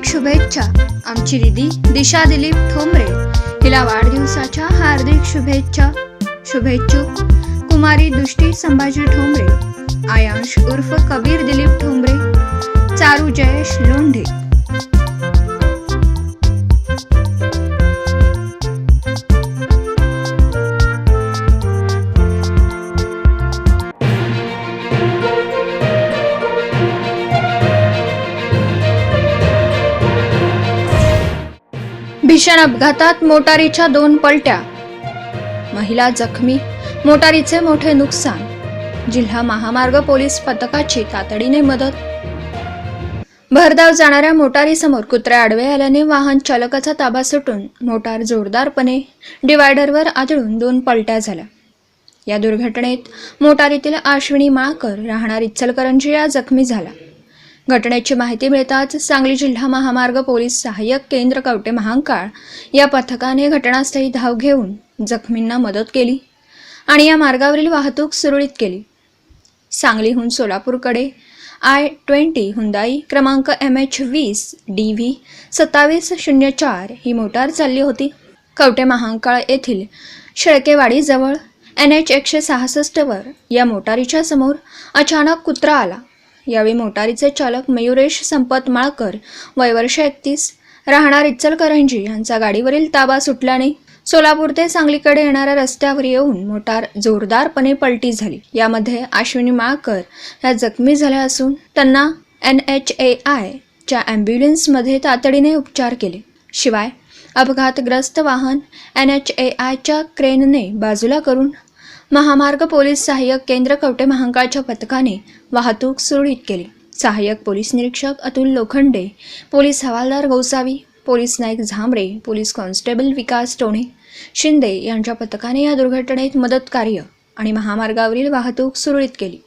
हार्दिक शुभेच्छा. आमची दिदी दिशा दिलीप ठोंबरे. हिला वाढदिवसाच्या हार्दिक शुभेच्छा. शुभेच्छुक. कुमारी दुष्टी संभाजी ठोंबरे. आयांश उर्फ कबीर दिलीप ठोंबरे. चारू जयेश लोंढे. भीषण अपघातात मोटारीच्या दोन पलट्या. महिला जखमी मोटारीचे मोठे नुकसान. जिल्हा महामार्ग पोलीस पथकाची तातडीने मदत. भरधाव जाणाऱ्या मोटारीसमोर कुत्र्या आडवे आल्याने वाहन चालकाचा ताबा सुटून मोटार जोरदारपणे डिवायडरवर आदळून दोन पलट्या झाल्या. या दुर्घटनेत मोटारीतील आश्विनी माळकर राहणार इचलकरंजी या जखमी झाला. घटनेची माहिती मिळताच सांगली जिल्हा महामार्ग पोलीस सहाय्यक केंद्र कवटे महांकाळ या पथकाने घटनास्थळी धाव घेऊन जखमींना मदत केली आणि या मार्गावरील वाहतूक सुरळीत केली. सांगलीहून सोलापूरकडे आय ट्वेंटी हुंदाई क्रमांक एम एच वीस डी व्ही सत्तावीस शून्य चार ही मोटार चालली होती. कवटे महांकाळ येथील शेळकेवाडीजवळ एन एच एकशे सहासष्टवर या मोटारीच्या समोर अचानक कुत्रा आला. यावेळी मोटारीचे चालक मयुरेश संपत माळकर वय वर्ष एकतीस राहणार इचलकरंजी यांचा गाडीवरील ताबा सुटल्याने सोलापूर ते सांगलीकडे येणाऱ्या रस्त्यावर येऊन मोटार जोरदारपणे पलटी झाली. यामध्ये अश्विनी माळकर ह्या जखमी झाल्या असून त्यांना एन एच ए आय च्या ॲम्ब्युलन्समध्ये तातडीने उपचार केले. शिवाय अपघातग्रस्त वाहन एन एच ए आयच्या क्रेनने बाजूला करून महामार्ग पोलीस सहाय्यक केंद्र कवटे महांकाळच्या पथकाने वाहतूक सुरळीत केली. सहाय्यक पोलीस निरीक्षक अतुल लोखंडे पोलीस हवालदार Gosavi police Naik Zambre police constable Vikas Tone Shinde यांच्या पथकाने या दुर्घटनेत मदत कार्य आणि महामार्गावरील वाहतूक सुरळीत केली.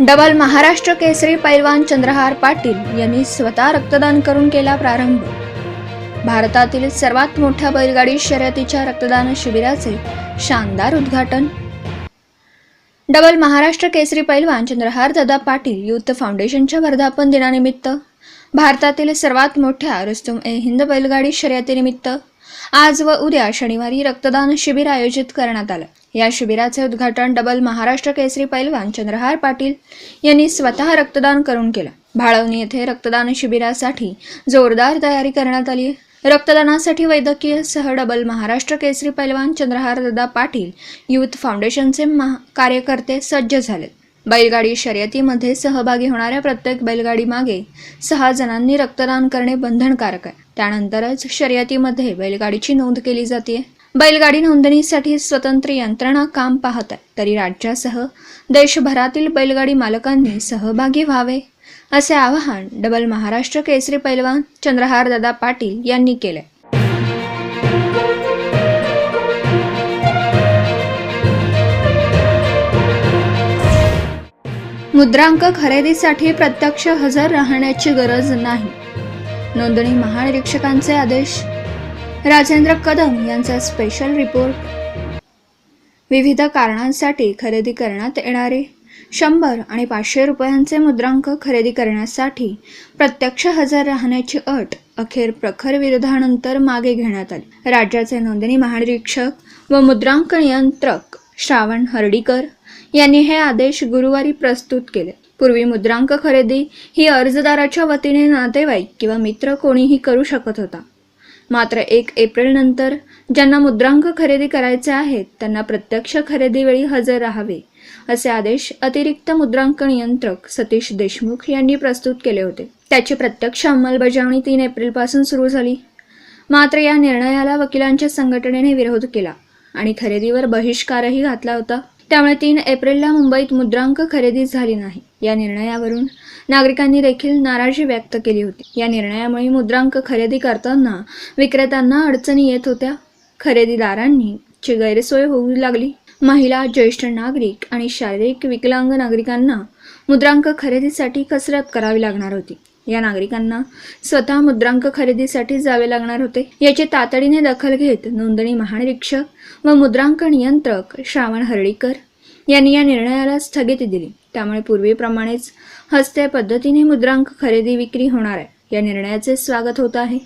डबल महाराष्ट्र केसरी पैलवान चंद्रहार पाटील यांनी स्वतः रक्तदान करून केला प्रारंभ. भारतातील सर्वात मोठ्या बैलगाडी शर्यतीच्या रक्तदान शिबिराचे शानदार उद्घाटन. डबल महाराष्ट्र केसरी पैलवान चंद्रहार दादा पाटील युथ फाउंडेशनच्या वर्धापन दिनानिमित्त भारतातील सर्वात मोठ्या रुस्तुम ए हिंद बैलगाडी शर्यतीनिमित्त आज व उद्या शनिवारी रक्तदान शिबिर आयोजित करण्यात आलं. या शिबिराचे उद्घाटन डबल महाराष्ट्र केसरी पैलवान चंद्रहार पाटील यांनी स्वतः रक्तदान करून केलं. भाळवणी येथे रक्तदान शिबिरासाठी जोरदार तयारी करण्यात आली. आहे रक्तदानासाठी वैद्यकीय सह डबल महाराष्ट्र केसरी पैलवान चंद्रहार दादा पाटील युथ फाउंडेशनचे महा कार्यकर्ते सज्ज झालेत बैलगाडी शर्यतीमध्ये सहभागी होणाऱ्या प्रत्येक बैलगाडी मागे सहा जणांनी रक्तदान करणे बंधनकारक आहे. त्यानंतरच शर्यतीमध्ये बैलगाडीची नोंद केली जाते बैलगाडी नोंदणीसाठी स्वतंत्र यंत्रणा काम पाहत आहे. तरी राज्यासह देशभरातील बैलगाडी मालकांनी सहभागी व्हावे असे आवाहन डबल महाराष्ट्र केसरी पैलवान चंद्रहार दादा पाटील यांनी केले. मुद्रांक खरेदीसाठी प्रत्यक्ष हजर राहण्याची गरज नाही. नोंदणी महानिरीक्षकांचे आदेश राजेंद्र कदम यांचा स्पेशल रिपोर्ट विविध कारणांसाठी खरेदी करण्यात येणारे शंभर आणि पाचशे रुपयांचे मुद्रांक खरेदी करण्यासाठी प्रत्यक्ष हजर राहण्याची अट अखेर प्रखर विरोधानंतर मागे घेण्यात आली. राज्याचे नोंदणी महानिरीक्षक व मुद्रांक नियंत्रक श्रावण हर्डीकर यांनी हे आदेश गुरुवारी प्रस्तुत केले. पूर्वी मुद्रांक खरेदी ही अर्जदाराच्या वतीने नातेवाईक किंवा मित्र कोणीही करू शकत होता. मात्र एक एप्रिल नंतर ज्यांना मुद्रांक खरेदी करायचे आहेत त्यांना प्रत्यक्ष खरेदीवेळी हजर राहावे असे आदेश अतिरिक्त मुद्रांक नियंत्रक सतीश देशमुख यांनी प्रस्तुत केले होते. त्याची प्रत्यक्ष अंमलबजावणी तीन एप्रिलपासून सुरू झाली. मात्र या निर्णयाला वकिलांच्या संघटनेने विरोध केला आणि खरेदीवर बहिष्कारही घातला होता. त्यामुळे तीन एप्रिलला मुंबईत मुद्रांक खरेदी झाली नाही. या निर्णयावरून नागरिकांनी देखील नाराजी व्यक्त केली होती. या निर्णयामुळे मुद्रांक खरेदी करताना विक्रेत्यांना अडचणी येत होत्या. खरेदीदारांनी ची गैरसोय होऊ लागली. महिला ज्येष्ठ नागरिक आणि शारीरिक विकलांग नागरिकांना मुद्रांक खरेदीसाठी कसरत करावी लागणार होती. या नागरिकांना स्वतः मुद्रांक खरेदीसाठी जावे लागणार होते. याची तातडीने दखल घेत नोंदणी महानिरीक्षक व मुद्रांक नियंत्रक श्रावण हर्डीकर यांनी या निर्णयाला स्थगिती दिली. त्यामुळे पूर्वीप्रमाणेच हस्ते पद्धतीने मुद्रांक खरेदी विक्री होणार आहे. या निर्णयाचे स्वागत होत आहे.